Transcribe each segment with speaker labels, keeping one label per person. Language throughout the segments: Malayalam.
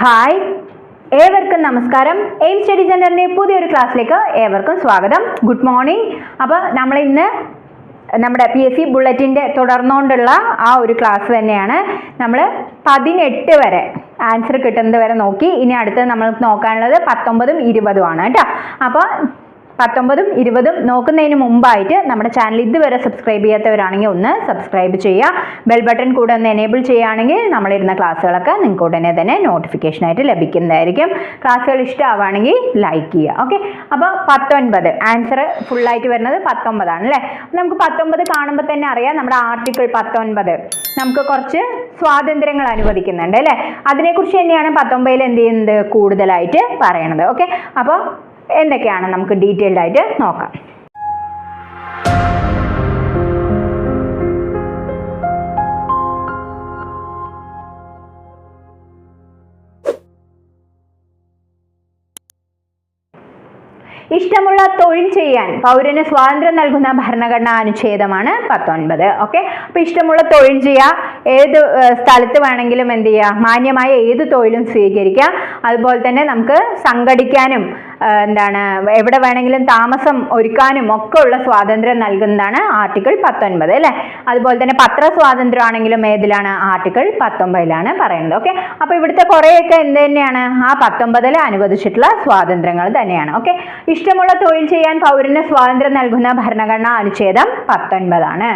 Speaker 1: ഹായ്. ഏവർക്കും നമസ്കാരം. എയിം സ്റ്റഡി സെന്ററിന്റെ പുതിയൊരു ക്ലാസ്സിലേക്ക് ഏവർക്കും സ്വാഗതം. Good morning. അപ്പോൾ നമ്മൾ ഇന്ന് നമ്മുടെ പി എസ് സി ബുള്ളറ്റിന്റെ തുടർന്നുകൊണ്ടുള്ള ആ ഒരു ക്ലാസ് തന്നെയാണ്. നമ്മൾ പതിനെട്ട് വരെ ആൻസർ കിട്ടുന്നത് വരെ നോക്കി. ഇനി അടുത്ത് നമ്മൾ നോക്കാനുള്ളത് പത്തൊമ്പതും ഇരുപതുമാണ് കേട്ടോ. അപ്പോൾ പത്തൊമ്പതും ഇരുപതും നോക്കുന്നതിന് മുമ്പായിട്ട് നമ്മുടെ ചാനൽ ഇതുവരെ സബ്സ്ക്രൈബ് ചെയ്യാത്തവരാണെങ്കിൽ ഒന്ന് സബ്സ്ക്രൈബ് ചെയ്യുക. ബെൽ ബട്ടൺ കൂടെ ഒന്ന് എനേബിൾ ചെയ്യുകയാണെങ്കിൽ നമ്മളിരുന്ന ക്ലാസ്സുകളൊക്കെ നിങ്ങൾക്ക് ഉടനെ തന്നെ നോട്ടിഫിക്കേഷനായിട്ട് ലഭിക്കുന്നതായിരിക്കും. ക്ലാസ്സുകൾ ഇഷ്ടമാവുകയാണെങ്കിൽ ലൈക്ക് ചെയ്യുക. ഓക്കെ അപ്പോൾ പത്തൊൻപത്. ആൻസർ ഫുള്ളായിട്ട് വരുന്നത് പത്തൊമ്പതാണ് അല്ലേ? നമുക്ക് പത്തൊമ്പത് കാണുമ്പോൾ തന്നെ അറിയാം നമ്മുടെ ആർട്ടിക്കിൾ പത്തൊൻപത്. നമുക്ക് കുറച്ച് സ്വാതന്ത്ര്യങ്ങൾ അനുവദിക്കുന്നുണ്ട് അല്ലേ? അതിനെക്കുറിച്ച് തന്നെയാണ് പത്തൊമ്പതിൽ എന്ത് ചെയ്യുന്നത് കൂടുതലായിട്ട് പറയണത്. ഓക്കെ അപ്പോൾ എന്തൊക്കെയാണ് നമുക്ക് ഡീറ്റെയിൽഡ് ആയിട്ട് നോക്കാം. ഇഷ്ടമുള്ള തൊഴിൽ ചെയ്യാൻ പൗരന് സ്വാതന്ത്ര്യം നൽകുന്ന ഭരണഘടനാ അനുച്ഛേദമാണ് പത്തൊൻപത്. ഓക്കെ അപ്പോൾ ഇഷ്ടമുള്ള തൊഴിൽ ചെയ്യുക ഏത് സ്ഥലത്ത് വേണമെങ്കിലും എന്ത് ചെയ്യുക മാന്യമായ ഏത് തൊഴിലും സ്വീകരിക്കുക അതുപോലെ തന്നെ നമുക്ക് സംഘടിക്കാനും എന്താണ് എവിടെ വേണമെങ്കിലും താമസം ഒരുക്കാനും ഒക്കെ ഉള്ള സ്വാതന്ത്ര്യം നൽകുന്നതാണ് ആർട്ടിക്കിൾ പത്തൊൻപത് അല്ലേ? അതുപോലെ തന്നെ പത്ര സ്വാതന്ത്ര്യം ആണെങ്കിലും ഏതിലാണ്? ആർട്ടിക്കിൾ പത്തൊമ്പതിലാണ് പറയുന്നത് ഓക്കെ? അപ്പോൾ ഇവിടുത്തെ കുറേയൊക്കെ എന്ത് തന്നെയാണ്? ആ പത്തൊമ്പതിൽ അനുവദിച്ചിട്ടുള്ള സ്വാതന്ത്ര്യങ്ങൾ തന്നെയാണ് ഓക്കെ? ഇഷ്ടമുള്ള തൊഴിൽ ചെയ്യാൻ പൗരന് സ്വാതന്ത്ര്യം നൽകുന്ന ഭരണഘടനാ അനുച്ഛേദം പത്തൊൻപതാണ്.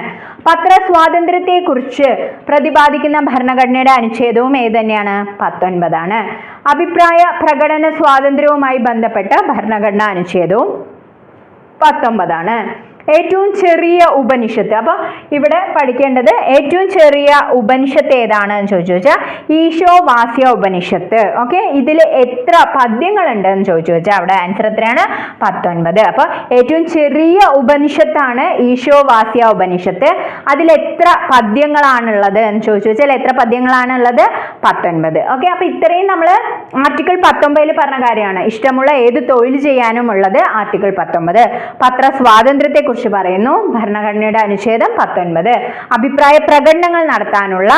Speaker 1: പത്ര സ്വാതന്ത്ര്യത്തെക്കുറിച്ച് പ്രതിപാദിക്കുന്ന ഭരണഘടനയുടെ അനുച്ഛേദവും ഏത് തന്നെയാണ്? പത്തൊൻപതാണ്. അഭിപ്രായ പ്രകടന സ്വാതന്ത്ര്യവുമായി ബന്ധപ്പെട്ട ഭരണഘടനാ അനുച്ഛേദവും പത്തൊമ്പതാണ്. ഏറ്റവും ചെറിയ ഉപനിഷത്ത്. അപ്പോൾ ഇവിടെ പഠിക്കേണ്ടത് ഏറ്റവും ചെറിയ ഉപനിഷത്ത് ഏതാണ് എന്ന് ചോദിച്ചു വെച്ചാൽ ഈശോ വാസ്യ ഉപനിഷത്ത്. ഓക്കെ? ഇതിൽ എത്ര പദ്യങ്ങളുണ്ട് എന്ന് ചോദിച്ചു വെച്ചാൽ അവിടെ ആൻസർ എത്രയാണ്? പത്തൊൻപത്. അപ്പോൾ ഏറ്റവും ചെറിയ ഉപനിഷത്താണ് ഈശോ വാസ്യ ഉപനിഷത്ത്. അതിൽ എത്ര പദ്യങ്ങളാണുള്ളത് എന്ന് ചോദിച്ചു വെച്ചാൽ എത്ര പദ്യങ്ങളാണുള്ളത്? പത്തൊൻപത്. ഓക്കെ? അപ്പോൾ ഇത്രയും നമ്മൾ ആർട്ടിക്കിൾ പത്തൊമ്പതിൽ പറഞ്ഞ കാര്യമാണ്. ഇഷ്ടമുള്ള ഏത് തൊഴിൽ ചെയ്യാനും ഉള്ളത് ആർട്ടിക്കിൾ പത്തൊമ്പത്. പത്ര സ്വാതന്ത്ര്യത്തെ കുറിച്ച് പറയുന്നു. ഭരണഘടനയുടെ അനുച്ഛേദം പത്തൊൻപത്. അഭിപ്രായ പ്രകടനങ്ങൾ നടത്താനുള്ള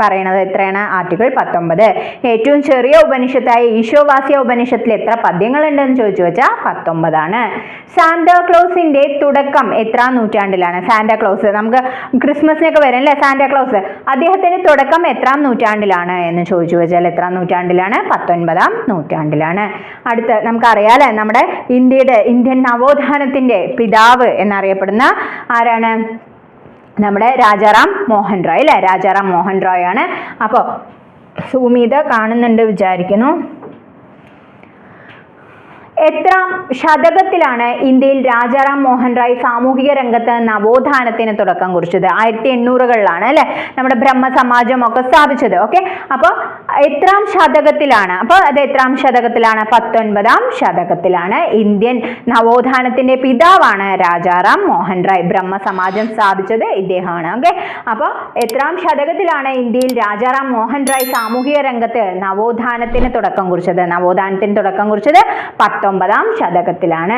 Speaker 1: പറയണത് എത്രയാണ്? ആർട്ടിക്കിൾ പത്തൊമ്പത്. ഏറ്റവും ചെറിയ ഉപനിഷത്തായ ഈശോവാസ്യ ഉപനിഷത്തിൽ എത്ര പദ്യങ്ങളുണ്ടെന്ന് ചോദിച്ചു വെച്ചാൽ പത്തൊമ്പതാണ്. സാന്താക്ലോസിന്റെ തുടക്കം എത്ര നൂറ്റാണ്ടിലാണ്? സാന്താക്ലോസ് നമുക്ക് ക്രിസ്മസിനൊക്കെ വരും അല്ലേ സാന്താക്ലോസ് അദ്ദേഹത്തിന്റെ തുടക്കം എത്രാം നൂറ്റാണ്ടിലാണ് എന്ന് ചോദിച്ചു വെച്ചാൽ എത്രാം നൂറ്റാണ്ടിലാണ്? പത്തൊൻപതാം നൂറ്റാണ്ടിലാണ്. അടുത്ത നമുക്കറിയാലേ നമ്മുടെ ഇന്ത്യയുടെ ഇന്ത്യൻ നവോത്ഥാനത്തിന്റെ പിതാവ് എന്നറിയപ്പെടുന്ന ആരാണ്? നമ്മുടെ രാജാറാം മോഹൻ റോയ് അല്ലേ? രാജാറാം മോഹൻ റോയ് ആണ്. അപ്പോൾ സുമീത കാണുന്നുണ്ട് വിചാരിക്കുന്നു. എത്രാം ശതകത്തിലാണ് ഇന്ത്യയിൽ രാജാറാം മോഹൻ റായ് സാമൂഹിക രംഗത്ത് നവോത്ഥാനത്തിന് തുടക്കം കുറിച്ചത്? ആയിരത്തി എണ്ണൂറുകളിലാണ് അല്ലെ? നമ്മുടെ ബ്രഹ്മ സമാജം ഒക്കെ സ്ഥാപിച്ചത്. ഓക്കെ അപ്പോൾ എത്രാം ശതകത്തിലാണ് അപ്പോൾ അത് എത്രാം ശതകത്തിലാണ്? പത്തൊൻപതാം ശതകത്തിലാണ് ഇന്ത്യൻ നവോത്ഥാനത്തിന്റെ പിതാവാണ് രാജാറാം മോഹൻ റായ്. ബ്രഹ്മ സമാജം സ്ഥാപിച്ചത് ഇദ്ദേഹമാണ്. ഓക്കെ അപ്പോൾ എത്രാം ശതകത്തിലാണ് ഇന്ത്യയിൽ രാജാറാം മോഹൻ റായ് സാമൂഹിക രംഗത്ത് നവോത്ഥാനത്തിന് തുടക്കം കുറിച്ചത്? നവോത്ഥാനത്തിന് തുടക്കം കുറിച്ചത് പത്തൊമ്പതാം ശതകത്തിലാണ്.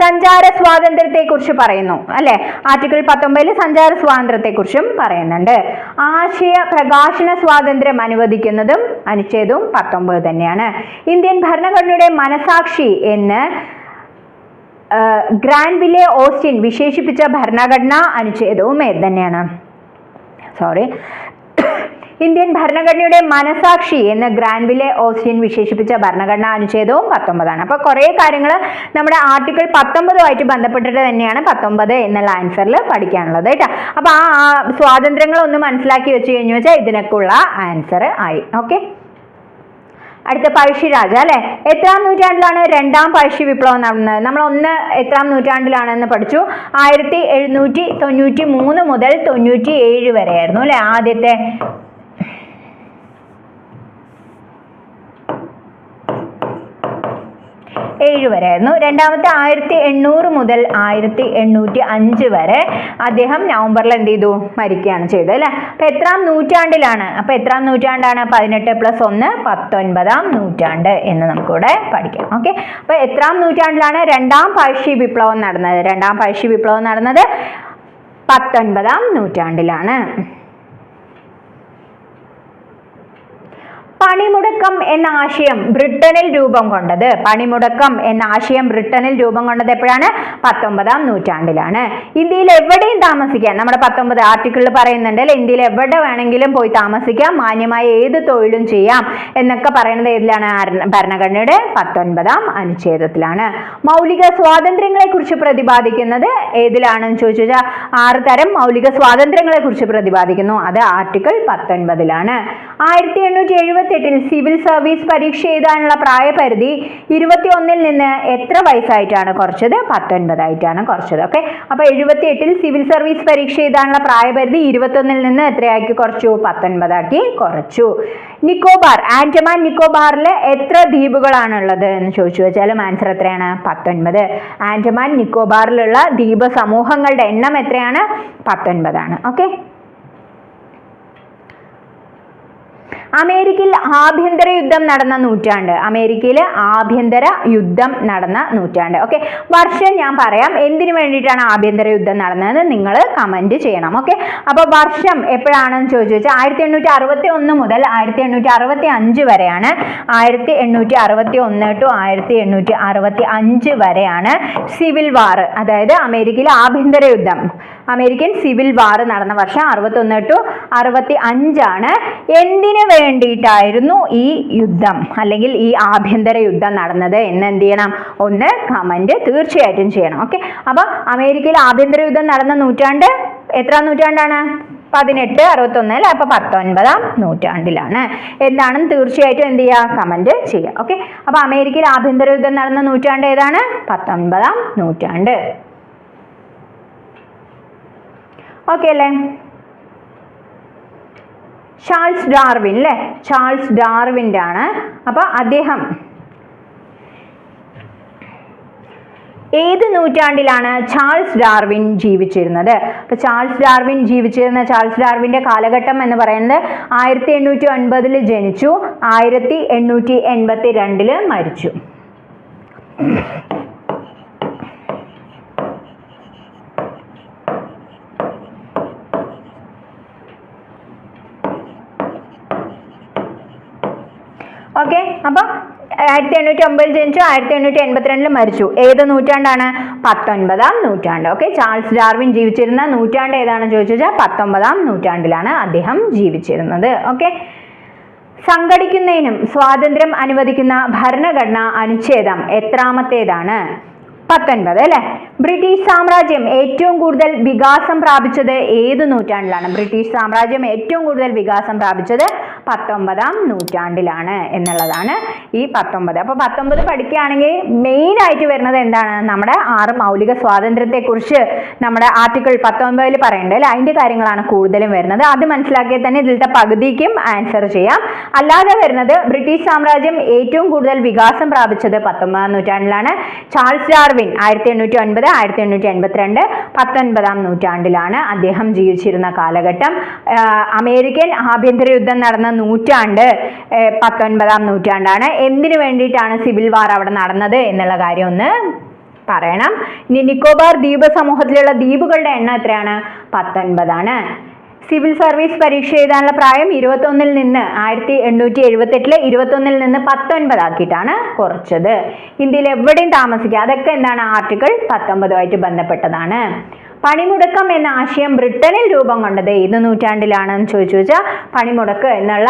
Speaker 1: സഞ്ചാര സ്വാതന്ത്ര്യത്തെ കുറിച്ച് പറയുന്നു അല്ലെ? ആർട്ടിക്കിൾ പത്തൊമ്പതിൽ സഞ്ചാര സ്വാതന്ത്ര്യത്തെ കുറിച്ചും പറയുന്നുണ്ട്. ആശയ പ്രകാശന സ്വാതന്ത്ര്യം അനുവദിക്കുന്നതും അനുച്ഛേദവും പത്തൊമ്പത് തന്നെയാണ്. ഇന്ത്യൻ ഭരണഘടനയുടെ മനസാക്ഷി എന്ന് ഗ്രാൻവിലെ ഓസ്റ്റിൻ വിശേഷിപ്പിച്ച ഭരണഘടനാ അനുച്ഛേദവും തന്നെയാണ്? സോറി ഇന്ത്യൻ ഭരണഘടനയുടെ മനസാക്ഷി എന്ന് ഗ്രാൻവിലെ ഓസ്റ്റിൻ വിശേഷിപ്പിച്ച ഭരണഘടനാ അനുച്ഛേദവും പത്തൊമ്പതാണ്. അപ്പോൾ കുറേ കാര്യങ്ങൾ നമ്മുടെ ആർട്ടിക്കിൾ പത്തൊമ്പതുമായിട്ട് ബന്ധപ്പെട്ടിട്ട് തന്നെയാണ് പത്തൊമ്പത് എന്നുള്ള ആൻസറിൽ പഠിക്കാനുള്ളത് കേട്ടോ. അപ്പോൾ ആ ഒന്ന് മനസ്സിലാക്കി വെച്ച് കഴിഞ്ഞു വെച്ചാൽ ഇതിനൊക്കെയുള്ള ആൻസർ ആയി. ഓക്കെ? അടുത്ത പഴശ്ശിരാജ അല്ലെ? എത്രാം നൂറ്റാണ്ടിലാണ് രണ്ടാം പഴശ്ശി വിപ്ലവം നടന്നത്? നമ്മൾ ഒന്ന് എത്രാം നൂറ്റാണ്ടിലാണെന്ന് പഠിച്ചു. ആയിരത്തി എഴുന്നൂറ്റി തൊണ്ണൂറ്റി മൂന്ന് മുതൽ തൊണ്ണൂറ്റി ഏഴ് വരെയായിരുന്നു അല്ലെ ആദ്യത്തെ ഏഴ് വരെ ആയിരുന്നു രണ്ടാമത്തെ ആയിരത്തി എണ്ണൂറ് മുതൽ ആയിരത്തി എണ്ണൂറ്റി അഞ്ച് വരെ അദ്ദേഹം നവംബറിൽ എന്ത് ചെയ്തു? മരിക്കുകയാണ് ചെയ്തത് അല്ലേ? അപ്പൊ എത്രാം നൂറ്റാണ്ടിലാണ്? അപ്പൊ എത്രാം നൂറ്റാണ്ടാണ്? പതിനെട്ട് പ്ലസ് ഒന്ന് പത്തൊൻപതാം നൂറ്റാണ്ട് എന്ന് നമുക്കിവിടെ പഠിക്കാം. ഓക്കെ അപ്പോൾ എത്രാം നൂറ്റാണ്ടിലാണ് രണ്ടാം പഴശ്ശി വിപ്ലവം നടന്നത്? രണ്ടാം പഴശ്ശി വിപ്ലവം നടന്നത് പത്തൊൻപതാം നൂറ്റാണ്ടിലാണ്. പണിമുടക്കം എന്ന ആശയം ബ്രിട്ടനിൽ രൂപം കൊണ്ടത്. പണിമുടക്കം എന്ന ആശയം ബ്രിട്ടനിൽ രൂപം കൊണ്ടത് എപ്പോഴാണ്? പത്തൊമ്പതാം നൂറ്റാണ്ടിലാണ്. ഇന്ത്യയിൽ എവിടെയും താമസിക്കാം. നമ്മുടെ പത്തൊമ്പത് ആർട്ടിക്കിളിൽ പറയുന്നുണ്ട് അല്ലെ? ഇന്ത്യയിൽ എവിടെ വേണമെങ്കിലും പോയി താമസിക്കാം. മാന്യമായ ഏത് തൊഴിലും ചെയ്യാം എന്നൊക്കെ പറയുന്നത് ഏതിലാണ്? ഭരണഘടനയുടെ പത്തൊൻപതാം അനുച്ഛേദത്തിലാണ്. മൗലിക സ്വാതന്ത്ര്യങ്ങളെ കുറിച്ച് പ്രതിപാദിക്കുന്നത് ഏതിലാണെന്ന് ചോദിച്ചു കഴിഞ്ഞാൽ ആറ് തരം മൗലിക സ്വാതന്ത്ര്യങ്ങളെ കുറിച്ച് പ്രതിപാദിക്കുന്നു. അത് ആർട്ടിക്കിൾ പത്തൊൻപതിലാണ്. ആയിരത്തി എണ്ണൂറ്റി എഴുപത്തി എട്ടിൽ സിവിൽ സർവീസ് പരീക്ഷ എഴുതാനുള്ള പ്രായപരിധി ഇരുപത്തി ഒന്നിൽ നിന്ന് എത്ര വയസ്സായിട്ടാണ് കുറച്ചത്? പത്തൊൻപതായിട്ടാണ് കുറച്ചത്. ഓക്കെ? അപ്പോൾ എഴുപത്തി എട്ടിൽ സിവിൽ സർവീസ് പരീക്ഷ എഴുതാനുള്ള പ്രായപരിധി ഇരുപത്തൊന്നിൽ നിന്ന് എത്രയാക്കി കുറച്ചു? പത്തൊൻപതാക്കി കുറച്ചു. നിക്കോബാർ ആൻഡമാൻ നിക്കോബാറിൽ എത്ര ദ്വീപുകളാണുള്ളത് എന്ന് ചോദിച്ചു വെച്ചാലും ആൻസർ എത്രയാണ്? പത്തൊൻപത്. ആൻഡമാൻ നിക്കോബാറിലുള്ള ദ്വീപ സമൂഹങ്ങളുടെ എണ്ണം എത്രയാണ്? പത്തൊൻപതാണ്. ഓക്കെ? അമേരിക്കയിൽ ആഭ്യന്തര യുദ്ധം നടന്ന നൂറ്റാണ്ട്. അമേരിക്കയിൽ ആഭ്യന്തര യുദ്ധം നടന്ന നൂറ്റാണ്ട്. ഓക്കെ വർഷം ഞാൻ പറയാം. എന്തിനു വേണ്ടിയിട്ടാണ് ആഭ്യന്തര യുദ്ധം നടന്നതെന്ന് നിങ്ങൾ കമന്റ് ചെയ്യണം. ഓക്കെ അപ്പോൾ വർഷം എപ്പോഴാണെന്ന് ചോദിച്ചു വെച്ചാൽ ആയിരത്തി എണ്ണൂറ്റി അറുപത്തി ഒന്ന് മുതൽ ആയിരത്തി എണ്ണൂറ്റി അറുപത്തി അഞ്ച് വരെയാണ്. ആയിരത്തി എണ്ണൂറ്റി അറുപത്തി ഒന്ന് ടു ആയിരത്തി എണ്ണൂറ്റി അറുപത്തി അഞ്ച് വരെയാണ് സിവിൽ വാർ അതായത് അമേരിക്കയിലെ ആഭ്യന്തര യുദ്ധം. അമേരിക്കൻ സിവിൽ വാർ നടന്ന വർഷം അറുപത്തൊന്ന് ടു അറുപത്തി അഞ്ചാണ് എന്തിനു വേണ്ടിയിട്ടായിരുന്നു ഈ യുദ്ധം? അല്ലെങ്കിൽ ഈ ആഭ്യന്തര യുദ്ധം നടന്നത് എന്ന് എന്ത് ചെയ്യണം? ഒന്ന് കമന്റ് തീർച്ചയായിട്ടും ചെയ്യണം. ഓക്കെ അപ്പോൾ അമേരിക്കയിൽ ആഭ്യന്തര യുദ്ധം നടന്ന നൂറ്റാണ്ട് എത്ര നൂറ്റാണ്ടാണ്? പതിനെട്ട് അറുപത്തൊന്ന് അല്ലെ? അപ്പൊ പത്തൊൻപതാം നൂറ്റാണ്ടിലാണ്. എന്താണെന്ന് തീർച്ചയായിട്ടും എന്ത് ചെയ്യുക? കമന്റ് ചെയ്യുക. ഓക്കെ അപ്പൊ അമേരിക്കയിൽ ആഭ്യന്തര യുദ്ധം നടന്ന നൂറ്റാണ്ട് ഏതാണ്? പത്തൊൻപതാം നൂറ്റാണ്ട്. ഓക്കെ അല്ലേ? ചാൾസ് ഡാർവിൻ അല്ലേ ചാൾസ് ഡാർവിന്റെ ആണ്. അപ്പോൾ അദ്ദേഹം ഏത് നൂറ്റാണ്ടിലാണ് ചാൾസ് ഡാർവിൻ ജീവിച്ചിരുന്നത്? അപ്പോൾ ചാൾസ് ഡാർവിൻ ജീവിച്ചിരുന്ന ചാൾസ് ഡാർവിന്റെ കാലഘട്ടം എന്ന് പറയുന്നത് ആയിരത്തി എണ്ണൂറ്റി ഒൻപതിൽ ജനിച്ചു ആയിരത്തി എണ്ണൂറ്റി എൺപത്തി രണ്ടിൽ മരിച്ചു. ഓക്കെ അപ്പൊ ആയിരത്തി എണ്ണൂറ്റി ഒമ്പതിൽ ജനിച്ചു ആയിരത്തി എണ്ണൂറ്റി എൺപത്തിരണ്ടിൽ മരിച്ചു. ഏത് നൂറ്റാണ്ടാണ്? പത്തൊൻപതാം നൂറ്റാണ്ട്. ഓക്കെ ചാൾസ് ഡാർവിൻ ജീവിച്ചിരുന്ന നൂറ്റാണ്ട് ഏതാണെന്ന് ചോദിച്ചു വെച്ചാൽ പത്തൊമ്പതാം നൂറ്റാണ്ടിലാണ് അദ്ദേഹം ജീവിച്ചിരുന്നത്. ഓക്കെ സംഘടിക്കുന്നതിനും സ്വാതന്ത്ര്യം അനുവദിക്കുന്ന ഭരണഘടനാ അനുച്ഛേദം എത്രാമത്തേതാണ്? പത്തൊൻപത് അല്ലെ? ബ്രിട്ടീഷ് സാമ്രാജ്യം ഏറ്റവും കൂടുതൽ വികാസം പ്രാപിച്ചത് ഏത് നൂറ്റാണ്ടിലാണ്? ബ്രിട്ടീഷ് സാമ്രാജ്യം ഏറ്റവും കൂടുതൽ വികാസം പ്രാപിച്ചത് പത്തൊമ്പതാം നൂറ്റാണ്ടിലാണ് എന്നുള്ളതാണ് ഈ പത്തൊമ്പത് അപ്പൊ പത്തൊമ്പത് പഠിക്കുകയാണെങ്കിൽ മെയിൻ ആയിട്ട് വരുന്നത് എന്താണ്? നമ്മുടെ ആറ് മൗലിക സ്വാതന്ത്ര്യത്തെ കുറിച്ച് നമ്മുടെ ആർട്ടിക്കിൾ പത്തൊമ്പതിൽ പറയുന്നുണ്ട് അല്ലെ? അതിന്റെ കാര്യങ്ങളാണ് കൂടുതലും വരുന്നത്. അത് മനസ്സിലാക്കിയാൽ തന്നെ ഇതിലത്തെ പകുതിക്കും ആൻസർ ചെയ്യാം. അല്ലാതെ വരുന്നത് ബ്രിട്ടീഷ് സാമ്രാജ്യം ഏറ്റവും കൂടുതൽ വികാസം പ്രാപിച്ചത് പത്തൊമ്പതാം നൂറ്റാണ്ടിലാണ്. ചാൾസ് ഡാർവിൻ ആയിരത്തി എണ്ണൂറ്റി ഒൻപത് ആയിരത്തി എണ്ണൂറ്റി എൺപത്തിരണ്ട് പത്തൊൻപതാം നൂറ്റാണ്ടിലാണ് അദ്ദേഹം ജീവിച്ചിരുന്ന കാലഘട്ടം. അമേരിക്കൻ ആഭ്യന്തര യുദ്ധം നടന്ന നൂറ്റാണ്ട് പത്തൊൻപതാം നൂറ്റാണ്ടാണ്. എന്തിനു വേണ്ടിയിട്ടാണ് സിവിൽ വാർ അവിടെ നടന്നത് എന്നുള്ള കാര്യം ഒന്ന് പറയണം. ഇനി നിക്കോബാർ ദ്വീപ സമൂഹത്തിലുള്ള ദ്വീപുകളുടെ എണ്ണം എത്രയാണ്? പത്തൊൻപതാണ്. സിവിൽ സർവീസ് പരീക്ഷ എഴുതാനുള്ള പ്രായം ഇരുപത്തൊന്നിൽ നിന്ന് ആയിരത്തി എണ്ണൂറ്റി എഴുപത്തെട്ടിൽ ഇരുപത്തൊന്നിൽ നിന്ന് പത്തൊൻപതാക്കിയിട്ടാണ് കുറച്ചത്. ഇന്ത്യയിൽ എവിടെയും താമസിക്കുക അതൊക്കെ എന്താണ്? ആർട്ടിക്കിൾ പത്തൊമ്പതുമായിട്ട് ബന്ധപ്പെട്ടതാണ്. പണിമുടക്കം എന്ന ആശയം ബ്രിട്ടനിൽ രൂപം കൊണ്ടത് ഏത് നൂറ്റാണ്ടിലാണെന്ന് ചോദിച്ചു വെച്ചാൽ പണിമുടക്ക് എന്നുള്ള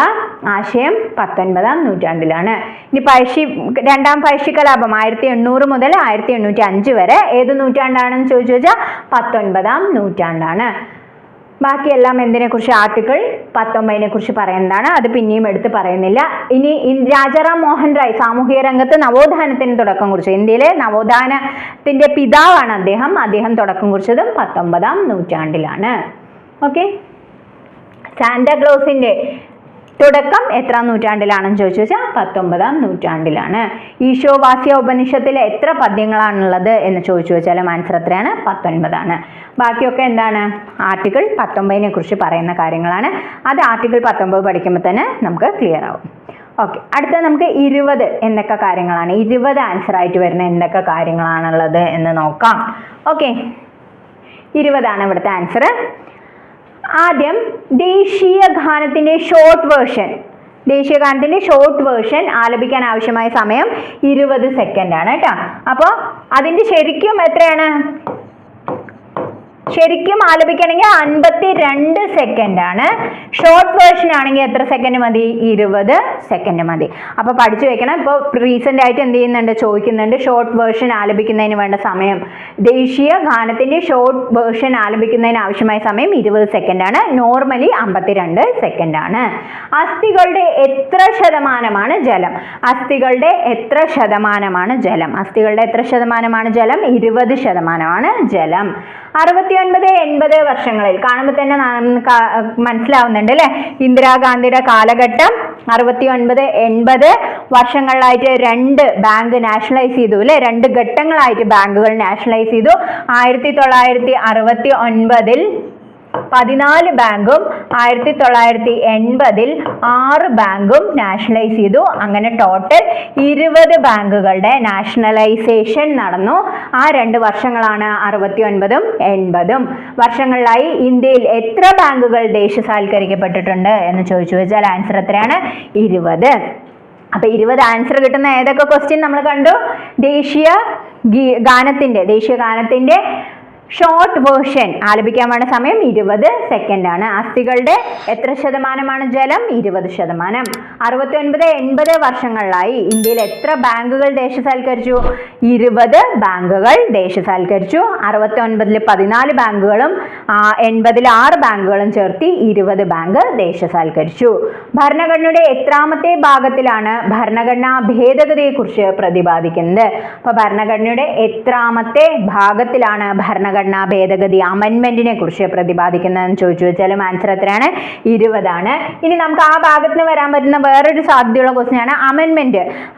Speaker 1: ആശയം പത്തൊൻപതാം നൂറ്റാണ്ടിലാണ്. ഇനി പഴശ്ശി രണ്ടാം പഴശ്ശി കലാപം ആയിരത്തി എണ്ണൂറ് മുതൽ ആയിരത്തി എണ്ണൂറ്റി അഞ്ച് വരെ ഏത് നൂറ്റാണ്ടാണെന്ന് ചോദിച്ചു വെച്ചാൽ പത്തൊൻപതാം നൂറ്റാണ്ടാണ്. ബാക്കിയെല്ലാം എന്തിനെ കുറിച്ച് ആർട്ടിക്കിൾ പത്തൊമ്പതിനെ കുറിച്ച് പറയുന്നതാണ്. അത് പിന്നെയും എടുത്ത് പറയുന്നില്ല. ഇനി രാജാറാം മോഹൻ റായ് സാമൂഹിക രംഗത്ത് നവോത്ഥാനത്തിന് തുടക്കം കുറിച്ചു ഇന്ത്യയിലെ നവോത്ഥാനത്തിന്റെ പിതാവാണ് അദ്ദേഹം. അദ്ദേഹം തുടക്കം കുറിച്ചതും പത്തൊമ്പതാം നൂറ്റാണ്ടിലാണ്. ഓക്കെ? സാന്റാക്ലോസിന്റെ തുടക്കം എത്രാം നൂറ്റാണ്ടിലാണെന്ന് ചോദിച്ചു വെച്ചാൽ പത്തൊമ്പതാം നൂറ്റാണ്ടിലാണ്. ഈശോവാസ്യ ഉപനിഷത്തിൽ എത്ര പദ്യങ്ങളാണുള്ളത് എന്ന് ചോദിച്ചു വെച്ചാൽ ആൻസർ എത്രയാണ്? പത്തൊൻപതാണ്. ബാക്കിയൊക്കെ എന്താണ്? ആർട്ടിക്കിൾ പത്തൊമ്പതിനെ കുറിച്ച് പറയുന്ന കാര്യങ്ങളാണ്. അത് ആർട്ടിക്കിൾ പത്തൊമ്പത് പഠിക്കുമ്പോൾ തന്നെ നമുക്ക് ക്ലിയർ ആവും. ഓക്കെ അടുത്ത നമുക്ക് ഇരുപത് എന്തൊക്കെ കാര്യങ്ങളാണ്. ഇരുപത് ആൻസർ ആയിട്ട് വരുന്ന എന്തൊക്കെ കാര്യങ്ങളാണുള്ളത് എന്ന് നോക്കാം. ഓക്കെ ഇരുപതാണ് ഇവിടുത്തെ ആൻസർ ആദ്യം ദേശീയ ഗാനത്തിന്റെ ഷോർട്ട് വേർഷൻ ദേശീയ ഗാനത്തിന്റെ ഷോർട്ട് വേർഷൻ ആലപിക്കാൻ ആവശ്യമായ സമയം ഇരുപത് സെക്കൻഡാണ് കേട്ടോ. അപ്പോൾ അതിന്റെ ശരിക്കും എത്രയാണ്? ശരിക്കും ആലപിക്കണമെങ്കിൽ അൻപത്തി രണ്ട് സെക്കൻഡ് ആണ്. ഷോർട്ട് വേർഷൻ ആണെങ്കിൽ എത്ര സെക്കൻഡ് മതി? ഇരുപത് സെക്കൻഡ് മതി. അപ്പോൾ പഠിച്ചു വെക്കണം. ഇപ്പോൾ റീസെന്റ് ആയിട്ട് എന്ത് ചെയ്യുന്നുണ്ട്? ചോദിക്കുന്നുണ്ട്. ഷോർട്ട് വേർഷൻ ആലപിക്കുന്നതിന് വേണ്ട സമയം. ദേശീയ ഗാനത്തിന്റെ ഷോർട്ട് വേർഷൻ ആലപിക്കുന്നതിന് ആവശ്യമായ സമയം ഇരുപത് സെക്കൻഡ് ആണ്. നോർമലി അമ്പത്തിരണ്ട് സെക്കൻഡ് ആണ്. അസ്ഥികളുടെ എത്ര ശതമാനമാണ് ജലം? അസ്ഥികളുടെ എത്ര ശതമാനമാണ് ജലം? അസ്ഥികളുടെ എത്ര ശതമാനമാണ് ജലം? ഇരുപത് ശതമാനമാണ് ജലം. അറുപത്തിയൊൻപത് എൺപത് വർഷങ്ങളിൽ. കാണുമ്പോൾ തന്നെ മനസ്സിലാവുന്നുണ്ട് അല്ലെ? ഇന്ദിരാഗാന്ധിയുടെ കാലഘട്ടം അറുപത്തി ഒൻപത് എൺപത് വർഷങ്ങളിലായിട്ട് രണ്ട് ബാങ്ക് നാഷണലൈസ് ചെയ്തു അല്ലെ? രണ്ട് ഘട്ടങ്ങളായിട്ട് ബാങ്കുകൾ നാഷണലൈസ് ചെയ്തു. ആയിരത്തി തൊള്ളായിരത്തി അറുപത്തി ഒൻപതിൽ പതിനാല് ബാങ്കും ആയിരത്തി തൊള്ളായിരത്തി എൺപതിൽ ആറ് ബാങ്കും നാഷണലൈസ് ചെയ്തു. അങ്ങനെ ടോട്ടൽ ഇരുപത് ബാങ്കുകളുടെ നാഷണലൈസേഷൻ നടന്നു. ആ രണ്ട് വർഷങ്ങളാണ് അറുപത്തി ഒൻപതും എൺപതും. വർഷങ്ങളിലായി ഇന്ത്യയിൽ എത്ര ബാങ്കുകൾ ദേശസാൽക്കരിക്കപ്പെട്ടിട്ടുണ്ട് എന്ന് ചോദിച്ചു വെച്ചാൽ ആൻസർ എത്രയാണ്? ഇരുപത്. അപ്പൊ ഇരുപത് ആൻസർ കിട്ടുന്ന ഏതൊക്കെ ക്വസ്റ്റ്യൻ നമ്മൾ കണ്ടു? ദേശീയ ഗാനത്തിന്റെ ദേശീയ ഗാനത്തിന്റെ ഷോർട്ട് വേർഷൻ ആലപിക്കാൻ വേണ്ട സമയം ഇരുപത് സെക്കൻഡ് ആണ്. അസ്ഥികളുടെ എത്ര ശതമാനമാണ് ജലം? ഇരുപത് ശതമാനം. അറുപത്തി ഒൻപത് എൺപത് വർഷങ്ങളിലായി ഇന്ത്യയിൽ എത്ര ബാങ്കുകൾ ദേശസാൽക്കരിച്ചു? ഇരുപത് ബാങ്കുകൾ ദേശസാൽക്കരിച്ചു. അറുപത്തി ഒൻപതിൽ പതിനാല് ബാങ്കുകളും എൺപതിൽ ആറ് ബാങ്കുകളും ചേർത്തി ഇരുപത് ബാങ്ക് ദേശസാൽക്കരിച്ചു. ഭരണഘടനയുടെ എത്രാമത്തെ ഭാഗത്തിലാണ് ഭരണഘടനാ ഭേദഗതിയെക്കുറിച്ച് പ്രതിപാദിക്കുന്നത്. അപ്പോൾ ഭരണഘടനയുടെ എത്രാമത്തെ ഭാഗത്തിലാണ് ഭരണഘടനാ ഭേദഗതി അമെൻമെന്റിനെ കുറിച്ച് പ്രതിപാദിക്കുന്നതെന്ന് ചോദിച്ചു. വെച്ചാലും ആൻസർ എത്രയാണ് ഇരുപതാണ്. ഇനി നമുക്ക് ആ ഭാഗത്തിന് വരാൻ പറ്റുന്ന വേറൊരു സാധ്യതയുള്ള ക്വസ്റ്റ്യൻ ആണ്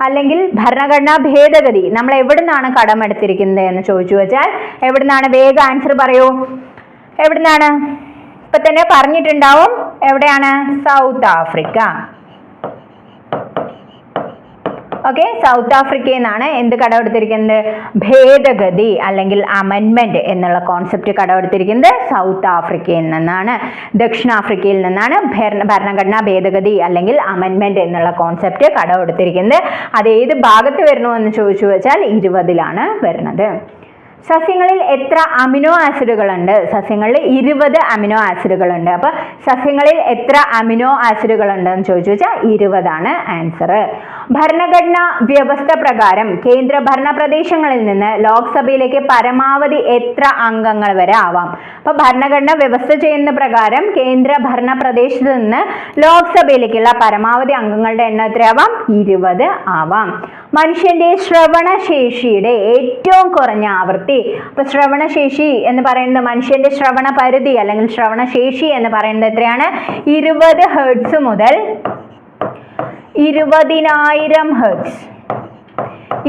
Speaker 1: അല്ലെങ്കിൽ ഭരണഘടനാ ഭേദഗതി. നമ്മൾ എവിടെ നിന്നാണ് കടമെടുത്തിരിക്കുന്നത് എന്ന് ചോദിച്ചു വെച്ചാൽ എവിടെ നിന്നാണ് വേഗം ആൻസർ പറയൂ. എവിടെ നിന്നാണ് ഇപ്പൊ തന്നെ പറഞ്ഞിട്ടുണ്ടാവും. എവിടെയാണ്? സൗത്ത് ആഫ്രിക്ക ഓക്കെ സൗത്ത് ആഫ്രിക്കയിൽ നിന്നാണ് എന്ത് കടമെടുത്തിരിക്കുന്നത്? ഭേദഗതി അല്ലെങ്കിൽ അമെൻമെന്റ് എന്നുള്ള കോൺസെപ്റ്റ് കടമെടുത്തിരിക്കുന്നത് സൗത്ത് ആഫ്രിക്കയിൽ നിന്നാണ് ദക്ഷിണാഫ്രിക്കയിൽ നിന്നാണ് ഭരണ ഭരണഘടനാ ഭേദഗതി അല്ലെങ്കിൽ അമെൻമെന്റ് എന്നുള്ള കോൺസെപ്റ്റ് കടമെടുത്തിരിക്കുന്നത്. അത് ഏത് ഭാഗത്ത് വരണമെന്ന് ചോദിച്ചു വെച്ചാൽ ഇരുപതിലാണ് വരുന്നത്. സസ്യങ്ങളിൽ എത്ര അമിനോ ആസിഡുകളുണ്ട്? സസ്യങ്ങളിൽ ഇരുപത് അമിനോ ആസിഡുകളുണ്ട്. അപ്പോൾ സസ്യങ്ങളിൽ എത്ര അമിനോ ആസിഡുകളുണ്ട് എന്ന് ചോദിച്ചു വെച്ചാൽ ഇരുപതാണ് ആൻസർ ഭരണഘടനാ വ്യവസ്ഥ പ്രകാരം കേന്ദ്ര ഭരണ പ്രദേശങ്ങളിൽ നിന്ന് ലോക്സഭയിലേക്ക് പരമാവധി എത്ര അംഗങ്ങൾ വരെ ആവാം? അപ്പോൾ ഭരണഘടന വ്യവസ്ഥ ചെയ്യുന്ന പ്രകാരം കേന്ദ്ര ഭരണ പ്രദേശത്ത് നിന്ന് ലോക്സഭയിലേക്കുള്ള പരമാവധി അംഗങ്ങളുടെ എണ്ണം എത്രയാവാം? ഇരുപത് ആവാം. മനുഷ്യന്റെ ശ്രവണശേഷിയുടെ ഏറ്റവും കുറഞ്ഞ ആവൃത്തി അപ്പൊ ശ്രവണശേഷി എന്ന് പറയുന്നത് മനുഷ്യന്റെ ശ്രവണ പരിധി അല്ലെങ്കിൽ ശ്രവണശേഷി എന്ന് പറയുന്നത് എത്രയാണ്? ഇരുപത് ഹേർട്സ് മുതൽ ഇരുപതിനായിരം ഹേർട്സ്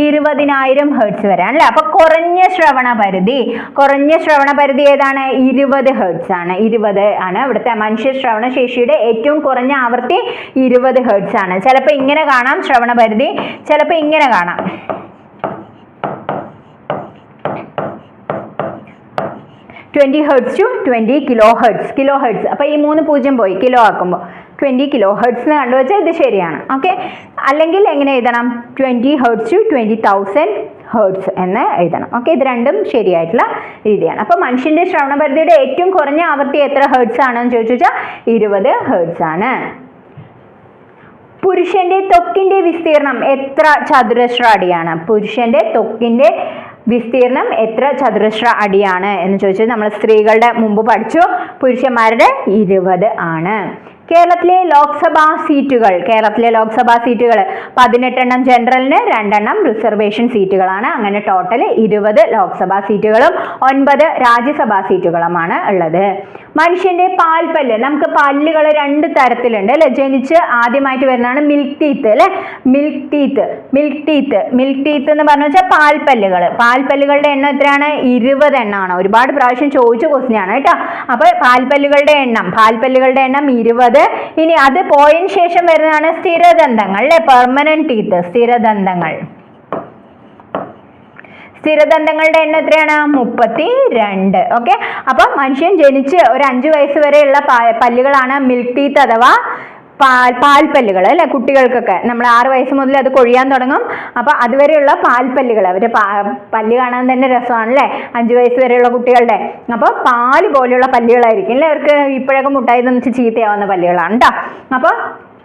Speaker 1: ഇരുപതിനായിരം ഹേർട്സ് വരെ അല്ലേ അപ്പൊ കുറഞ്ഞ ശ്രവണ പരിധി. കുറഞ്ഞ ശ്രവണ പരിധി ഏതാണ്? ഇരുപത് ഹേർട്സ് ആണ്. ഇരുപത് ആണ് ഇവിടുത്തെ മനുഷ്യ ശ്രവണ ശേഷിയുടെ ഏറ്റവും കുറഞ്ഞ ആവൃത്തി ഇരുപത് ഹേർട്സ് ആണ്. ചിലപ്പോൾ ഇങ്ങനെ കാണാം ശ്രവണ പരിധി. ചിലപ്പോൾ ഇങ്ങനെ കാണാം. Twenty hertz to twenty kilo hertz kilo hertz അപ്പോൾ ഈ മൂന്ന് പൂജ്യം പോയി കിലോ ആക്കുമ്പോൾ ട്വന്റി കിലോ ഹെർട്സ് എന്ന് കണ്ടുവച്ചാൽ ഇത് ശരിയാണ് ഓക്കെ അല്ലെങ്കിൽ എങ്ങനെ എഴുതണം? Twenty hertz to twenty thousand hertz എന്ന് എഴുതണം ഓക്കെ ഇത് രണ്ടും ശരിയായിട്ടുള്ള രീതിയാണ്. അപ്പോൾ മനുഷ്യന്റെ ശ്രവണപരിധിയുടെ ഏറ്റവും കുറഞ്ഞ ആവൃത്തി എത്ര ഹേർട്സ് ആണെന്ന് ചോദിച്ചു വെച്ചാൽ ഇരുപത് ഹേർട്സ് ആണ്. പുരുഷന്റെ ത്വക്കിന്റെ വിസ്തീർണം എത്ര ചതുരശ്ര അടിയാണ്? പുരുഷന്റെ ത്വക്കിന്റെ വിസ്തീർണം എത്ര ചതുരശ്ര അടിയാണ് എന്ന് ചോദിച്ചത് നമ്മൾ സ്ത്രീകളുടെ മുമ്പ് പഠിച്ചു. പുരുഷന്മാരുടെ ഇരുപത് ആണ്. കേരളത്തിലെ ലോക്സഭാ സീറ്റുകൾ കേരളത്തിലെ ലോക്സഭാ സീറ്റുകൾ പതിനെട്ടെണ്ണം ജനറലിന് രണ്ടെണ്ണം റിസർവേഷൻ സീറ്റുകളാണ്. അങ്ങനെ ടോട്ടൽ ഇരുപത് ലോക്സഭാ സീറ്റുകളും ഒൻപത് രാജ്യസഭാ സീറ്റുകളുമാണ് ഉള്ളത്. മനുഷ്യന്റെ പാൽപ്പല്ല് നമുക്ക് പല്ലുകൾ രണ്ട് തരത്തിലുണ്ട് അല്ലെ? ജനിച്ച് ആദ്യമായിട്ട് വരുന്നതാണ് മിൽക്ക് ടീത്ത് അല്ലെ? Milk teeth milk teeth milk teeth എന്ന് പറഞ്ഞു വെച്ചാൽ പാൽപ്പല്ലുകൾ പാൽപ്പല്ലുകളുടെ എണ്ണം എത്രയാണ്? ഇരുപത് എണ്ണമാണ് ഒരുപാട് പ്രാവശ്യം ചോദിച്ച ക്വസ്റ്റിനാണ് കേട്ടോ. അപ്പൊ പാൽപ്പല്ലുകളുടെ എണ്ണം പാൽപ്പല്ലുകളുടെ എണ്ണം ഇരുപത്. ഇനി അത് പോയതിന് ശേഷം വരുന്നതാണ് സ്ഥിരദന്തങ്ങൾ അല്ലെ? Permanent teeth സ്ഥിരദന്തങ്ങൾ. സ്ഥിരദന്തങ്ങളുടെ എണ്ണം എത്രയാണ്? മുപ്പത്തി രണ്ട് ഓക്കെ അപ്പൊ മനുഷ്യൻ ജനിച്ച് ഒരു അഞ്ചു വയസ്സ് വരെയുള്ള പല്ലുകളാണ് മിൽക്ക് ടീത്ത് അഥവാ പാൽ പാൽപ്പല്ലുകൾ അല്ലെ കുട്ടികൾക്കൊക്കെ. നമ്മൾ ആറ് വയസ്സ് മുതൽ അത് കൊഴിയാൻ തുടങ്ങും. അപ്പോൾ അതുവരെയുള്ള പാൽപ്പല്ലുകൾ അവർ പല്ല് കാണാൻ തന്നെ രസമാണല്ലേ? അഞ്ച് വയസ്സ് വരെയുള്ള കുട്ടികളുടെ. അപ്പോൾ പാൽ പോലെയുള്ള പല്ലുകളായിരിക്കും അല്ലേ? അവർക്ക് ഇപ്പോഴൊക്കെ മുട്ടായി തന്നിച്ച് ചീത്തയാവുന്ന പല്ലുകളാണ് കേട്ടോ അപ്പോൾ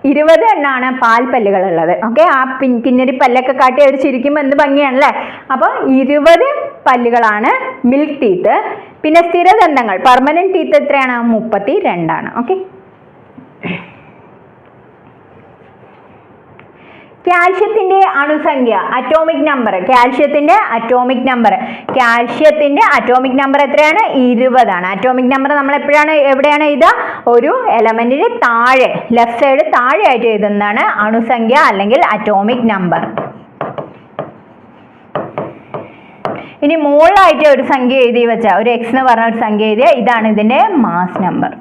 Speaker 1: ഇരുപത് എണ്ണാണ് പാൽപ്പല്ലുകൾ ഉള്ളത് ഓക്കെ ആ പിൻ കിന്നരി പല്ലൊക്കെ കാട്ടി അവർ ചിരിക്കുമ്പോൾ എന്ത് ഭംഗിയാണല്ലേ? അപ്പോൾ ഇരുപത് പല്ലുകളാണ് മിൽക്ക് ടീത്ത് പിന്നെ സ്ഥിരദന്തങ്ങൾ പെർമനന്റ് ടീത്ത് എത്രയാണ്? മുപ്പത്തി രണ്ടാണ് ഓക്കെ കാൽഷ്യത്തിന്റെ അണുസംഖ്യ അറ്റോമിക് നമ്പർ കാൽഷ്യത്തിന്റെ അറ്റോമിക് നമ്പർ കാൽഷ്യത്തിന്റെ അറ്റോമിക് നമ്പർ എത്രയാണ്? ഇരുപതാണ്. അറ്റോമിക് നമ്പർ നമ്മൾ എപ്പോഴാണ് എവിടെയാണ് എഴുതുക? ഒരു എലമെന്റിന് താഴെ ലെഫ്റ്റ് സൈഡ് താഴെ ആയിട്ട് എഴുതുന്നതാണ് അണുസംഖ്യ അല്ലെങ്കിൽ അറ്റോമിക് നമ്പർ ഇനി മുകളിലായിട്ട് ഒരു സംഖ്യ എഴുതി വെച്ചാൽ ഒരു എക്സ് എന്ന് പറഞ്ഞ ഒരു സംഖ്യ എഴുതിയ ഇതാണ് ഇതിന്റെ മാസ് നമ്പർ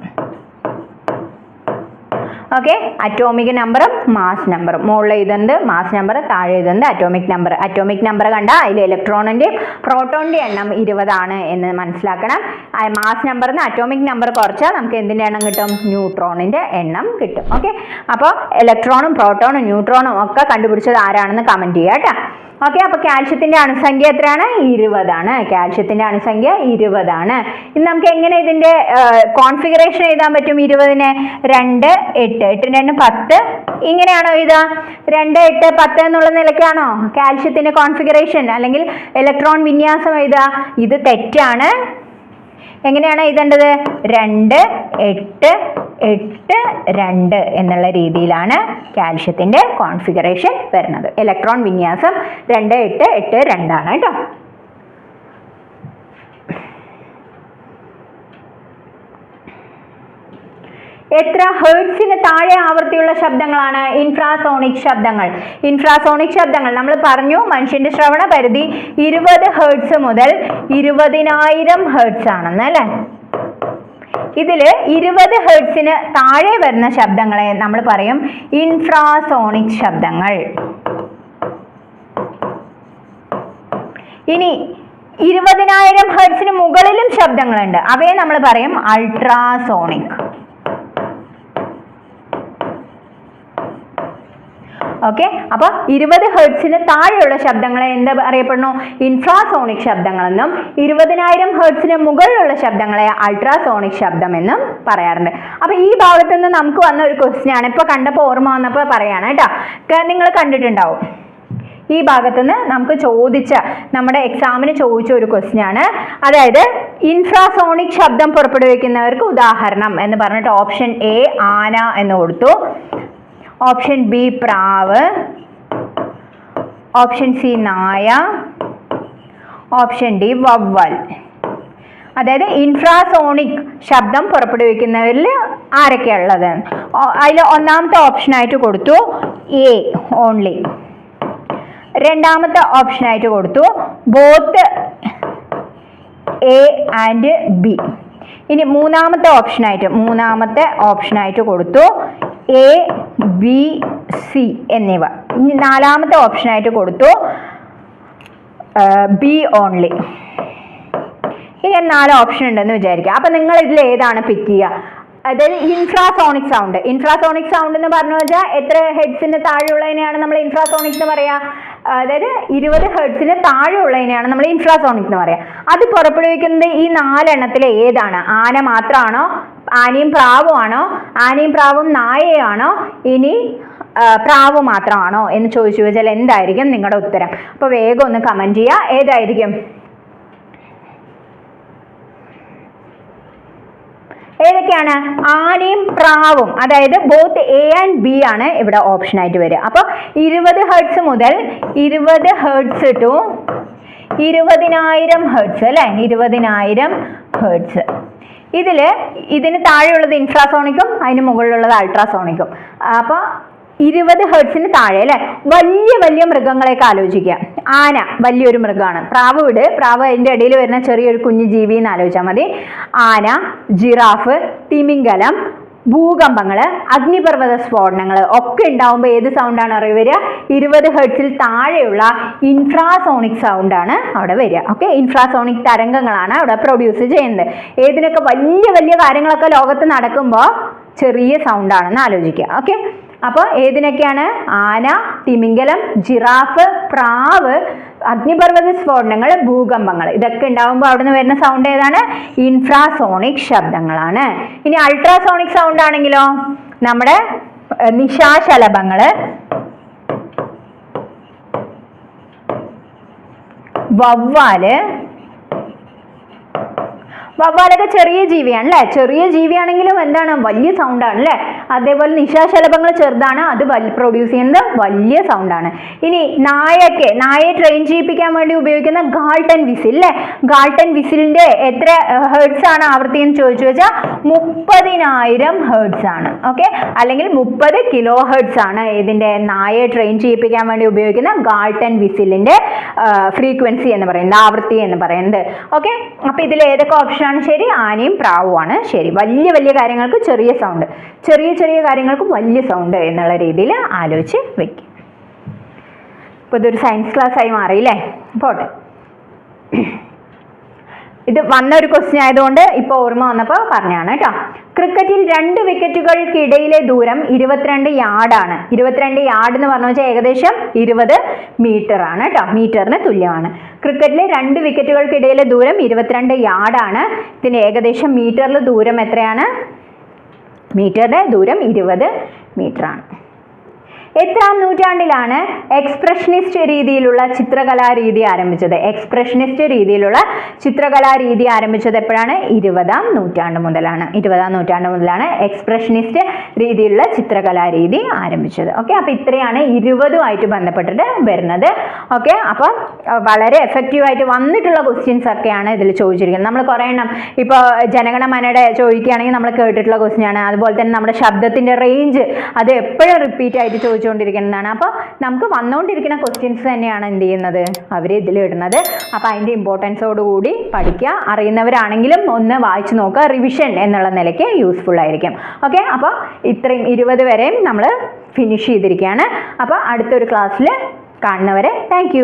Speaker 1: ഓക്കെ അറ്റോമിക് നമ്പറും മാസ് നമ്പറും മുകളിൽ ഇതുണ്ട് മാസ് നമ്പർ താഴെ ഇതുണ്ട് അറ്റോമിക് നമ്പർ അറ്റോമിക് നമ്പർ കണ്ട അതിൽ ഇലക്ട്രോണിന്റെയും പ്രോട്ടോണിന്റെ എണ്ണം ഇരുപതാണ് എന്ന് മനസ്സിലാക്കണം. മാസ് നമ്പറിൽ നിന്ന് അറ്റോമിക് നമ്പർ കുറച്ചാൽ നമുക്ക് എന്തിന്റെ എണ്ണം കിട്ടും? ന്യൂട്രോണിന്റെ എണ്ണം കിട്ടും. ഓക്കെ അപ്പോൾ ഇലക്ട്രോണും പ്രോട്ടോണും ന്യൂട്രോണും ഒക്കെ കണ്ടുപിടിച്ചത് ആരാണെന്ന് കമന്റ് ചെയ്യുക കേട്ടോ. ഓക്കെ അപ്പോൾ കാൽഷ്യത്തിന്റെ അണുസംഖ്യ എത്രയാണ്? ഇരുപതാണ്. കാൽഷ്യത്തിന്റെ അണുസംഖ്യ ഇരുപതാണ്. ഇനി നമുക്ക് എങ്ങനെ ഇതിന്റെ കോൺഫിഗറേഷൻ എഴുതാൻ പറ്റും ഇരുപതിന്? രണ്ട് എട്ട് എട്ടിന് രണ്ട് പത്ത്. ഇങ്ങനെയാണോ എഴുതുക? രണ്ട് എട്ട് പത്ത് എന്നുള്ള നിലയ്ക്കാണോ? കാൽഷ്യത്തിന്റെ കോൺഫിഗറേഷൻ അല്ലെങ്കിൽ ഇലക്ട്രോൺ വിന്യാസം എഴുതുക. ഇത് തെറ്റാണ്. എങ്ങനെയാണ് എഴുതേണ്ടത്? രണ്ട് എട്ട് എട്ട് രണ്ട് എന്നുള്ള രീതിയിലാണ് കാൽഷ്യത്തിന്റെ കോൺഫിഗറേഷൻ വരുന്നത്. ഇലക്ട്രോൺ വിന്യാസം രണ്ട് എട്ട് എട്ട് രണ്ടാണ് കേട്ടോ. എത്ര ഹേർട്സിന് താഴെ ആവൃത്തിയുള്ള ശബ്ദങ്ങളാണ് ഇൻഫ്രാസോണിക് ശബ്ദങ്ങൾ. ഇൻഫ്രാസോണിക് ശബ്ദങ്ങൾ നമ്മൾ പറഞ്ഞു മനുഷ്യന്റെ ശ്രവണ പരിധി ഇരുപത് ഹേർട്സ് മുതൽ ഇരുപതിനായിരം ഹേർട്സ് ആണെന്ന് അല്ലേ? ഇതിൽ ഇരുപത് ഹേർട്സിന് താഴെ വരുന്ന ശബ്ദങ്ങളെ നമ്മൾ പറയും ഇൻഫ്രാസോണിക് ശബ്ദങ്ങൾ. ഇനി ഇരുപതിനായിരം ഹെർട്സിന് മുകളിലും ശബ്ദങ്ങളുണ്ട്. അവയെ നമ്മൾ പറയും അൾട്രാസോണിക്. ഓക്കെ അപ്പൊ ഇരുപത് ഹെർട്സിന് താഴെയുള്ള ശബ്ദങ്ങളെ എന്താ അറിയപ്പെടുന്നു? ഇൻഫ്രാസോണിക് ശബ്ദങ്ങളെന്നും ഇരുപതിനായിരം ഹെർട്സിന് മുകളിലുള്ള ശബ്ദങ്ങളെ അൾട്രാസോണിക് ശബ്ദം എന്നും പറയാറുണ്ട്. അപ്പൊ ഈ ഭാഗത്ത് നിന്ന് നമുക്ക് വന്ന ഒരു ക്വസ്റ്റ്യൻ ആണ്. ഇപ്പൊ കണ്ടപ്പോൾ ഓർമ്മ വന്നപ്പോൾ പറയാണ് കേട്ടോ നിങ്ങൾ കണ്ടിട്ടുണ്ടാവും. ഈ ഭാഗത്തുനിന്ന് നമുക്ക് ചോദിച്ച നമ്മുടെ എക്സാമിന് ചോദിച്ച ഒരു ക്വസ്റ്റ്യൻ ആണ്. അതായത് ഇൻഫ്രാസോണിക് ശബ്ദം പുറപ്പെടുവിക്കുന്നവർക്ക് ഉദാഹരണം എന്ന് പറഞ്ഞിട്ട് ഓപ്ഷൻ എ ആന എന്ന് കൊടുത്തു. ഓപ്ഷൻ ബി പ്രാവ്. ഓപ്ഷൻ സി നായ. ഓപ്ഷൻ ഡി വവ്വൽ. അതായത് ഇൻഫ്രാസോണിക് ശബ്ദം പുറപ്പെടുവിക്കുന്നവരിൽ ആരൊക്കെയുള്ളത് അതിൽ ഒന്നാമത്തെ ഓപ്ഷനായിട്ട് കൊടുത്തു എ ഓൺലി രണ്ടാമത്തെ ഓപ്ഷനായിട്ട് കൊടുത്തു ബോത്ത് എ ആൻഡ് ബി ഇനി മൂന്നാമത്തെ ഓപ്ഷനായിട്ട് മൂന്നാമത്തെ ഓപ്ഷനായിട്ട് കൊടുത്തു എ ബി സി എന്നിവ. ഇനി നാലാമത്തെ ഓപ്ഷനായിട്ട് കൊടുത്തു. ബി ഓൺലി ഇങ്ങനെ നാല് ഓപ്ഷൻ ഉണ്ടെന്ന് വിചാരിക്കുക അപ്പം നിങ്ങൾ ഇതിൽ ഏതാണ് പിക്ക് ചെയ്യുക? അതായത് ഇൻഫ്രാസോണിക് സൗണ്ട് ഇൻഫ്രാസോണിക് സൗണ്ട് എന്ന് പറഞ്ഞു വെച്ചാൽ എത്ര ഹെഡ്സിന് താഴെയുള്ളതിനെയാണ് നമ്മൾ ഇൻഫ്രാസോണിക് എന്ന് പറയാ. അതായത് ഇരുപത് ഹെഡ്സിന് താഴെയുള്ളതിനെയാണ് നമ്മൾ ഇൻഫ്രാസോണിക് എന്ന് പറയാ. അത് പുറപ്പെടുവിക്കുന്നത് ഈ നാലെണ്ണത്തിൽ ഏതാണ്? ആന മാത്രമാണോ ആനയും പ്രാവുമാണോ? ആനയും പ്രാവും നായയാണോ? ഇനി പ്രാവ് മാത്രമാണോ എന്ന് ചോദിച്ചു വെച്ചാൽ എന്തായിരിക്കും നിങ്ങളുടെ ഉത്തരം. അപ്പോൾ വേഗം ഒന്ന് കമന്റ് ചെയ്യുക. ഏതായിരിക്കും? ഏതൊക്കെയാണ്? ആനയും പ്രാവും അതായത് ബോത്ത് എ ആൻഡ് ബി ആണ് ഇവിടെ ഓപ്ഷൻ ആയിട്ട് വരിക. അപ്പോൾ ഇരുപത് ഹെർട്സ് മുതൽ ഇരുപത് ഹെർട്സ് ടു ഇരുപതിനായിരം ഹെർട്സ് അല്ലേ? ഇരുപതിനായിരം ഹെർട്സ് ഇതിൽ ഇതിന് താഴെയുള്ളത് ഇൻഫ്രാസോണിക്കും അതിന് മുകളിലുള്ളത് അൾട്രാസോണിക്കും അപ്പോൾ ഇരുപത് ഹെർട്സിന് താഴെ അല്ലേ? വലിയ വലിയ മൃഗങ്ങളെയൊക്കെ ആലോചിക്കുക. ആന വലിയൊരു മൃഗമാണ്. പ്രാവ് വിട്. പ്രാവ് അതിന്റെ ഇടയിൽ വരുന്ന ചെറിയൊരു കുഞ്ഞു ജീവി എന്ന് ആലോചിച്ചാൽ മതി. ആന ജിറാഫ് തിമിംഗലം ഭൂകമ്പങ്ങൾ അഗ്നിപർവത സ്ഫോടനങ്ങൾ ഒക്കെ ഉണ്ടാവുമ്പോൾ ഏത് സൗണ്ടാണ് അറിവ് വരിക? ഇരുപത് ഹെർട്സിൽ താഴെയുള്ള ഇൻഫ്രാസോണിക് സൗണ്ടാണ് അവിടെ വരിക. ഓക്കെ ഇൻഫ്രാസോണിക് തരംഗങ്ങളാണ് അവിടെ പ്രൊഡ്യൂസ് ചെയ്യുന്നത്. ഏതിനൊക്കെ വലിയ വലിയ കാര്യങ്ങളൊക്കെ ലോകത്ത് നടക്കുമ്പോൾ ചെറിയ സൗണ്ടാണെന്ന് ആലോചിക്കുക. ഓക്കെ അപ്പോൾ ഏതിനൊക്കെയാണ്? ആന തിമിംഗലം ജിറാഫ് പ്രാവ് അഗ്നിപർവത സ്ഫോടനങ്ങൾ ഭൂകമ്പങ്ങൾ ഇതൊക്കെ ഉണ്ടാകുമ്പോൾ അവിടെ നിന്ന് വരുന്ന സൗണ്ട് ഏതാണ്? ഇൻഫ്രാസോണിക് ശബ്ദങ്ങളാണ്. ഇനി അൾട്രാസോണിക് സൗണ്ട് ആണെങ്കിലോ? നമ്മുടെ നിശാശലഭങ്ങൾ. വവ്വാൽ വവ്വാലൊക്കെ ചെറിയ ജീവിയാണ് അല്ലേ ചെറിയ ജീവിയാണെങ്കിലും എന്താണ്? വലിയ സൗണ്ടാണ് അല്ലേ അതേപോലെ നിശാശലഭങ്ങൾ ചെറുതാണ് അത് പ്രൊഡ്യൂസ് ചെയ്യുന്നത് വലിയ സൗണ്ടാണ് ഇനി നായക്ക് നായയെ ട്രെയിൻ ചെയ്യിപ്പിക്കാൻ വേണ്ടി ഉപയോഗിക്കുന്ന ഗാൾട്ടൻ വിസിൽ അല്ലേ? ഗാൾട്ടൻ വിസിലിന്റെ എത്ര ഹേർട്സ് ആണ് ആവൃത്തി എന്ന് ചോദിച്ചു വെച്ചാൽ മുപ്പതിനായിരം ഹേർട്സ് ആണ് ഓക്കെ അല്ലെങ്കിൽ മുപ്പത് കിലോ ഹേർട്സ് ആണ് ഇതിന്റെ നായയെ ട്രെയിൻ ചെയ്യിപ്പിക്കാൻ വേണ്ടി ഉപയോഗിക്കുന്ന ഗാൾട്ടൻ വിസിലിന്റെ ഫ്രീക്വൻസി എന്ന് പറയുന്നത് ആവൃത്തി എന്ന് പറയുന്നത് ഓക്കെ അപ്പൊ ഇതിൽ ഏതൊക്കെ ഓപ്ഷനാണ് ശരി ആനയും പ്രാവുമാണ് ശരി. വലിയ വലിയ കാര്യങ്ങൾക്ക് ചെറിയ സൗണ്ട് ചെറിയ ചെറിയ കാര്യങ്ങൾക്ക് വലിയ സൗണ്ട് എന്നുള്ള രീതിയിൽ ആലോചിച്ച് വെക്കും. ഇപ്പോൾ ഇതൊരു സയൻസ് ക്ലാസ് ആയി മാറിയില്ലേ? പോട്ടെ. ഇത് വന്ന ഒരു ക്വസ്റ്റ്യൻ ആയതുകൊണ്ട് ഇപ്പോൾ ഓർമ്മ വന്നപ്പോൾ പറഞ്ഞാണ് കേട്ടോ. ക്രിക്കറ്റിൽ രണ്ട് വിക്കറ്റുകൾക്കിടയിലെ ദൂരം ഇരുപത്തിരണ്ട് യാർഡാണ്. ഇരുപത്തിരണ്ട് യാർഡ് എന്ന് പറഞ്ഞു വെച്ചാൽ ഏകദേശം ഇരുപത് മീറ്റർ ആണ് കേട്ടോ മീറ്ററിന് തുല്യമാണ്. ക്രിക്കറ്റിലെ രണ്ട് വിക്കറ്റുകൾക്കിടയിലെ ദൂരം ഇരുപത്തിരണ്ട് യാർഡാണ്. ഇതിന് ഏകദേശം മീറ്ററിൽ ദൂരം എത്രയാണ്? മീറ്ററുടെ ദൂരം ഇരുപത് മീറ്ററാണ് എത്രാം നൂറ്റാണ്ടിലാണ് എക്സ്പ്രഷനിസ്റ്റ് രീതിയിലുള്ള ചിത്രകലാരീതി ആരംഭിച്ചത്. എക്സ്പ്രഷനിസ്റ്റ് രീതിയിലുള്ള ചിത്രകലാരീതി ആരംഭിച്ചത് എപ്പോഴാണ്? ഇരുപതാം നൂറ്റാണ്ട് മുതലാണ്. ഇരുപതാം നൂറ്റാണ്ട് മുതലാണ് എക്സ്പ്രഷനിസ്റ്റ് രീതിയിലുള്ള ചിത്രകലാരീതി ആരംഭിച്ചത്. ഓക്കെ അപ്പോൾ ഇത്രയാണ് ഇരുപതുമായിട്ട് ബന്ധപ്പെട്ടിട്ട് വരുന്നത്. ഓക്കെ അപ്പം അഹ് വളരെ എഫക്റ്റീവായിട്ട് വന്നിട്ടുള്ള ക്വസ്റ്റ്യൻസ് ഒക്കെയാണ് ഇതിൽ ചോദിച്ചിരിക്കുന്നത്. നമ്മൾ കുറേ എണ്ണം ഇപ്പോൾ ജനഗണമനയുടെ ചോദിക്കുകയാണെങ്കിൽ നമ്മൾ കേട്ടിട്ടുള്ള ക്വസ്റ്റ്യൻ ആണ്. അതുപോലെ തന്നെ നമ്മുടെ ശബ്ദത്തിന്റെ റേഞ്ച് അത് എപ്പോഴും റിപ്പീറ്റ് ആയിട്ട് ചോദിച്ചുകൊണ്ടിരിക്കുന്നതാണ് അപ്പോൾ നമുക്ക് വന്നുകൊണ്ടിരിക്കുന്ന ക്വസ്റ്റ്യൻസ് തന്നെയാണ് എന്ത് ചെയ്യുന്നത്? അവർ ഇതിൽ ഇടുന്നത്. അപ്പോൾ അതിന്റെ ഇമ്പോർട്ടൻസോടുകൂടി പഠിക്കുക. അറിയുന്നവരാണെങ്കിലും ഒന്ന് വായിച്ചു നോക്കുക. റിവിഷൻ എന്നുള്ള നിലയ്ക്ക് യൂസ്ഫുൾ ആയിരിക്കും. ഓക്കെ അപ്പോൾ ഇത്രയും ഇരുപത് വരെയും നമ്മൾ ഫിനിഷ് ചെയ്തിരിക്കുകയാണ്. അപ്പോൾ അടുത്തൊരു ക്ലാസ്സിൽ കാണുന്നവരെ താങ്ക്